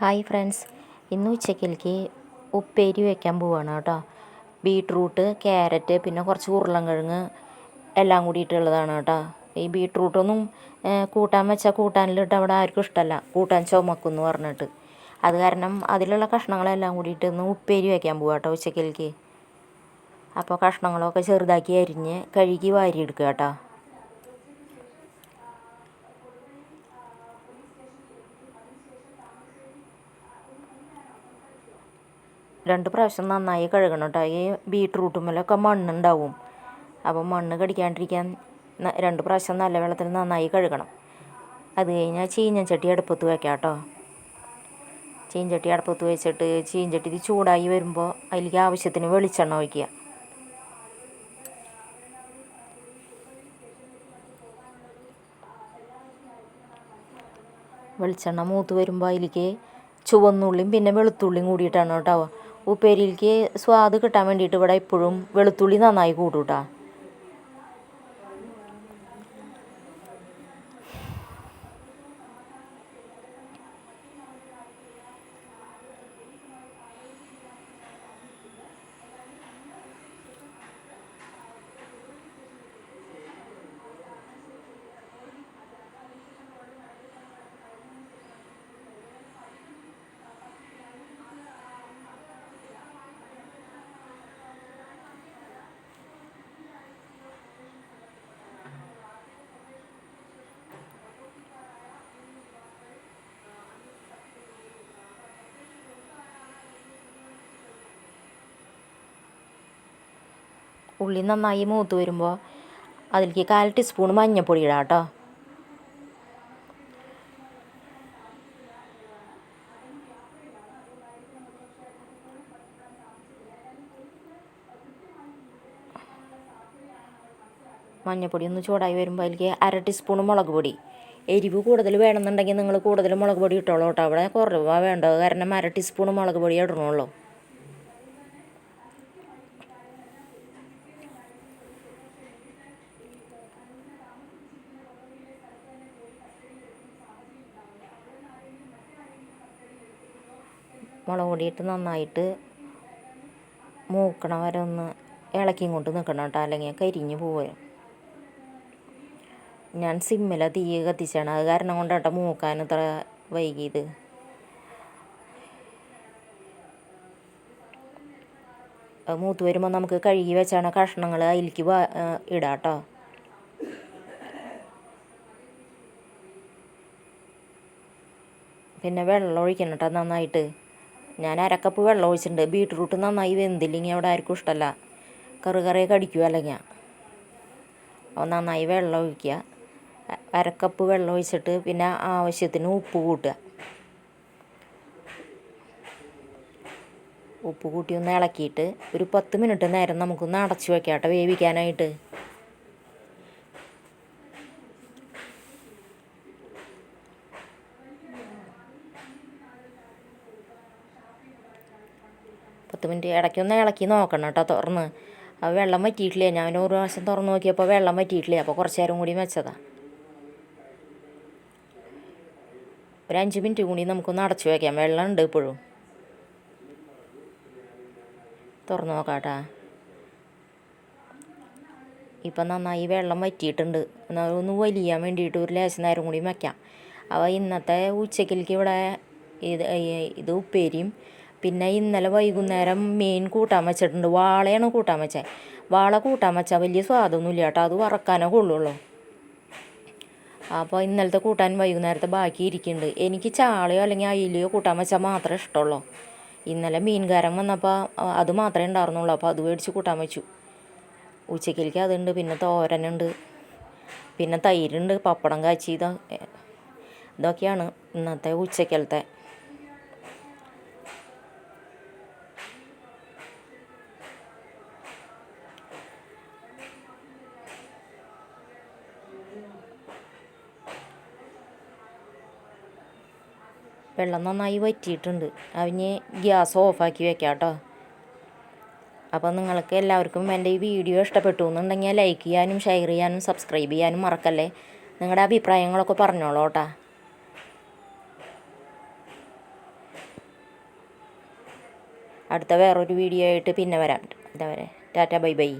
Hi friends. ഇന്ന് ഉച്ചക്കിലേക്ക് ഉപ്പേരി വയ്ക്കാൻ പോവാണ് കേട്ടോ. ബീട്രൂട്ട് ക്യാരറ്റ് പിന്നെ കുറച്ച് ഉരുളൻകിഴങ്ങ് എല്ലാം കൂടിയിട്ടുള്ളതാണ് കേട്ടോ. ഈ ബീട്രൂട്ടൊന്നും കൂട്ടാൻ വെച്ചാൽ കൂട്ടാനിലിട്ട് അവിടെ ആർക്കും ഇഷ്ടമല്ല കൂട്ടാൻ ചുമക്കും പറഞ്ഞിട്ട്. അത് കാരണം അതിലുള്ള കഷ്ണങ്ങളെല്ലാം കൂടിയിട്ട് ഒന്ന് ഉപ്പേരി വയ്ക്കാൻ പോവാം കേട്ടോ ഉച്ചക്കിലേക്ക്. അപ്പോൾ കഷ്ണങ്ങളൊക്കെ ചെറുതാക്കി അരിഞ്ഞ് കഴുകി വാരിയെടുക്കുക കേട്ടോ. രണ്ട് പ്രാവശ്യം നന്നായി കഴുകണം കേട്ടോ ഈ ബീട്രൂട്ടുമ്മലൊക്കെ മണ്ണുണ്ടാവും. അപ്പോൾ മണ്ണ് കടിക്കാണ്ടിരിക്കാൻ രണ്ട് പ്രാവശ്യം നല്ല വെള്ളത്തിൽ നന്നായി കഴുകണം. അത് കഴിഞ്ഞാൽ ചീഞ്ഞച്ചട്ടി അടുപ്പത്ത് വയ്ക്കാം കേട്ടോ. ചീഞ്ചട്ടി അടുപ്പത്ത് വെച്ചിട്ട് ചീഞ്ചട്ടി ഇത് ചൂടായി വരുമ്പോൾ അതിലേക്ക് ആവശ്യത്തിന് വെളിച്ചെണ്ണ ഒഴിക്കുക. വെളിച്ചെണ്ണ മൂത്ത് വരുമ്പോൾ അതിലേക്ക് ചുവന്നുള്ളിയും പിന്നെ വെളുത്തുള്ളിയും കൂടിയിട്ടാണ് കേട്ടോ. ഉപ്പേരിയിലേക്ക് സ്വാദ് കിട്ടാൻ വേണ്ടിയിട്ട് ഇവിടെ ഇപ്പോഴും വെളുത്തുള്ളി നന്നായി കൂട്ടൂട്ടാ. കേട്ടോ ഉള്ളി നന്നായി മൂത്ത് വരുമ്പോൾ അതിലേക്ക് കാൽ ടീസ്പൂൺ മഞ്ഞൾപ്പൊടി ഇടാം കേട്ടോ. മഞ്ഞൾപ്പൊടി ഒന്ന് ചൂടായി വരുമ്പോൾ അതിലേക്ക് അര ടീസ്പൂൺ മുളക് പൊടി. എരിവ് കൂടുതൽ വേണമെന്നുണ്ടെങ്കിൽ നിങ്ങൾ കൂടുതൽ മുളക് പൊടി ഇട്ടോളൂ കേട്ടോ. അവിടെ കുറവാണ് വേണ്ടത്. കാരണം അര ടീസ്പൂൺ മുളക് പൊടി ഇടണമല്ലോ മുളക് പൊടിയിട്ട് നന്നായിട്ട് മൂക്കണ വരെ ഒന്ന് ഇളക്കിയും കൊണ്ട് നിൽക്കണം കേട്ടോ. അല്ലെങ്കിൽ കരിഞ്ഞു പോവുക ഞാൻ സിമ്മില തീ കത്തിച്ചാണ്. അത് കാരണം കൊണ്ട് കേട്ടോ മൂക്കാൻ ഇത്ര വൈകിയത്. മൂത്ത് വരുമ്പോൾ നമുക്ക് കഴുകി വെച്ചാണ് കഷ്ണങ്ങൾ അതിലേക്ക് ഇടാം കേട്ടോ പിന്നെ വെള്ളം ഒഴിക്കണം കേട്ടോ നന്നായിട്ട്. ഞാൻ അരക്കപ്പ് വെള്ളം ഒഴിച്ചിട്ടുണ്ട്. ബീട്രൂട്ട് നന്നായി വെന്തില്ലെങ്കിൽ അവിടെ ആർക്കും ഇഷ്ടമല്ല. കറി കറിയെ കടിക്കുക അല്ലെങ്കിൽ? അപ്പോൾ നന്നായി വെള്ളം ഒഴിക്കുക. അരക്കപ്പ് വെള്ളം ഒഴിച്ചിട്ട് പിന്നെ ആവശ്യത്തിന് ഉപ്പ് കൂട്ടുക. ഉപ്പ് കൂട്ടി ഒന്ന് ഇളക്കിയിട്ട് ഒരു പത്ത് മിനിറ്റ് നേരം നമുക്കൊന്ന് അടച്ചു വയ്ക്കാം കേട്ടോ വേവിക്കാനായിട്ട്. പത്ത് മിനിറ്റ് ഇടയ്ക്കൊന്ന് ഇളക്കി നോക്കണം കേട്ടോ തുറന്ന്. അപ്പോൾ വെള്ളം വറ്റിയിട്ടില്ല? ഞാൻ ഒരു പ്രാവശ്യം തുറന്ന് നോക്കിയപ്പോൾ വെള്ളം വറ്റിയിട്ടില്ല? അപ്പോൾ കുറച്ച് നേരം കൂടി വെച്ചതാണ് ഒരു അഞ്ച് മിനിറ്റ് കൂടി നമുക്കൊന്ന് അടച്ചു വയ്ക്കാം വെള്ളം ഉണ്ട് ഇപ്പോഴും. തുറന്ന് നോക്കാട്ടാ കേട്ടാ. ഇപ്പം നന്നായി വെള്ളം വറ്റിയിട്ടുണ്ട്. എന്നാൽ ഒന്ന് വലിയാൻ വേണ്ടിയിട്ട് ഒരു ലേശം നേരം കൂടി വയ്ക്കാം അപ്പോൾ ഇന്നത്തെ ഉച്ചക്കിലേക്ക് ഇവിടെ ഇത് ഇത് ഉപ്പേരിയും പിന്നെ ഇന്നലെ വൈകുന്നേരം മീൻ കൂട്ടാൻ വെച്ചിട്ടുണ്ട്. വാളയാണ് കൂട്ടാൻ വെച്ചത് വാള കൂട്ടാൻ വെച്ചാൽ വലിയ സ്വാദൊന്നുമില്ല കേട്ടോ. അത് വറക്കാനേ കൊള്ളുള്ളൂ. അപ്പോൾ ഇന്നലത്തെ കൂട്ടാൻ വൈകുന്നേരത്തെ ബാക്കി ഇരിക്കുന്നുണ്ട്. എനിക്ക് ചാളയോ അല്ലെങ്കിൽ അയിലയോ കൂട്ടാൻ വെച്ചാൽ മാത്രമേ ഇഷ്ടമുള്ളൂ. ഇന്നലെ മീൻകാരൻ വന്നപ്പോൾ അത് മാത്രമേ ഉണ്ടായിരുന്നുള്ളൂ. അപ്പോൾ അത് മേടിച്ച് കൂട്ടാൻ വെച്ചു. ഉച്ചക്കിലേക്ക് അതുണ്ട്. പിന്നെ തോരനുണ്ട്. പിന്നെ തൈരുണ്ട്. പപ്പടം കാച്ചി ഇതാ ഇതൊക്കെയാണ് ഇന്നത്തെ ഉച്ചക്കലത്തെ വെള്ളം നന്നായി വറ്റിയിട്ടുണ്ട്. അവന് ഗ്യാസ് ഓഫാക്കി വെക്കാം കേട്ടോ. അപ്പോൾ നിങ്ങൾക്ക് എല്ലാവർക്കും എന്റെ ഈ വീഡിയോ ഇഷ്ടപ്പെട്ടു എന്നുണ്ടെങ്കിൽ ലൈക്ക് ചെയ്യാനും ഷെയർ ചെയ്യാനും സബ്സ്ക്രൈബ് ചെയ്യാനും മറക്കല്ലേ? നിങ്ങളുടെ അഭിപ്രായങ്ങളൊക്കെ പറഞ്ഞോളൂ കേട്ടോ. അടുത്ത വേറൊരു വീഡിയോ ആയിട്ട് പിന്നെ വരാം. ഇതവരെ. Tata bye bye.